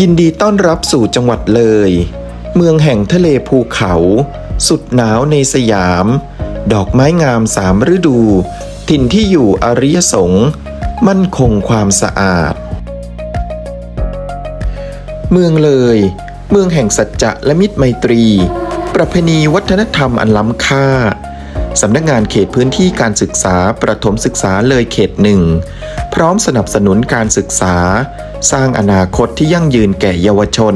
ยินดีต้อนรับสู่จังหวัดเลย เมืองแห่งทะเลภูเขา สุดหนาวในสยาม ดอกไม้งามสามฤดู ถิ่นที่อยู่อริยสงฆ์มั่นคงความสะอาด เมืองเลย เมืองแห่งสัจจะและมิตรไมตรี ประเพณีวัฒนธรรมอันล้ำค่า สำนักงานเขตพื้นที่การศึกษาประถมศึกษาเลยเขตหนึ่งพร้อมสนับสนุนการศึกษา สร้างอนาคตที่ยั่งยืนแก่เยาวชน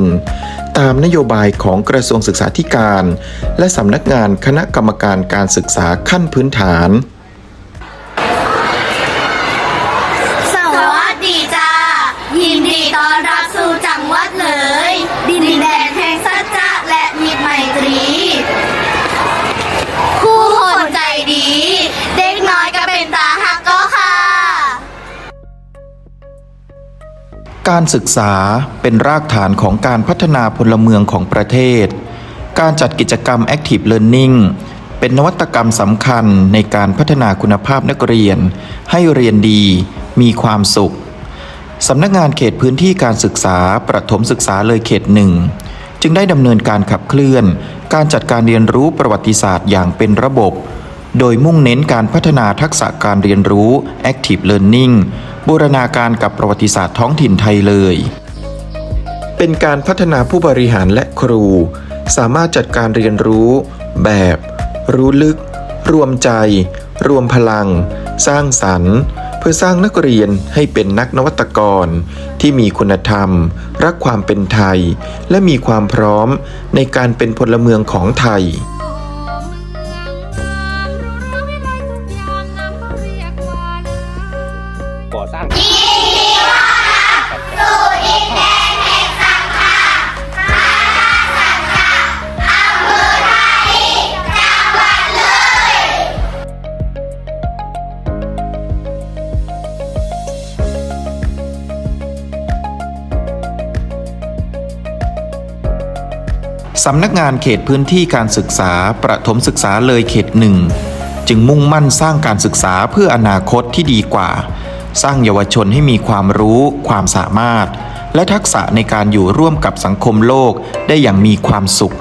ตามนโยบายของกระทรวงศึกษาธิการ และสำนักงานคณะกรรมการการศึกษาขั้นพื้นฐาน การศึกษาเป็นรากฐานของการพัฒนาพลเมืองของประเทศ การจัดกิจกรรม Active Learning เป็นนวัตกรรมสำคัญในการพัฒนาคุณภาพนักเรียน ให้เรียนดี มีความสุข สำนักงานเขตพื้นที่การศึกษาประถมศึกษาเลยเขตหนึ่งจึงได้ดำเนินการขับเคลื่อน การจัดการเรียนรู้ประวัติศาสตร์อย่างเป็นระบบ โดยมุ่งเน้นการพัฒนาทักษะการเรียนรู้ Active Learning บูรณาการกับประวัติศาสตร์ท้องถิ่นไทยเลย เป็นการพัฒนาผู้บริหารและครู สามารถจัดการเรียนรู้ แบบ รู้ลึก รวมใจ รวมพลัง สร้างสรรค์ เพื่อสร้างนักเรียนให้เป็นนักนวัตกร ที่มีคุณธรรม รักความเป็นไทย และมีความพร้อมในการเป็นพลเมืองของไทย ก่อสร้างสำนักงานเขตพื้นที่การศึกษาประถมศึกษาเลยเขตหนึ่ง จึงมุ่งมั่นสร้างการศึกษาเพื่ออนาคตที่ดีกว่า สร้างเยาวชนให้มีความรู้ ความสามารถ และทักษะในการอยู่ร่วมกับสังคมโลกได้อย่างมีความสุข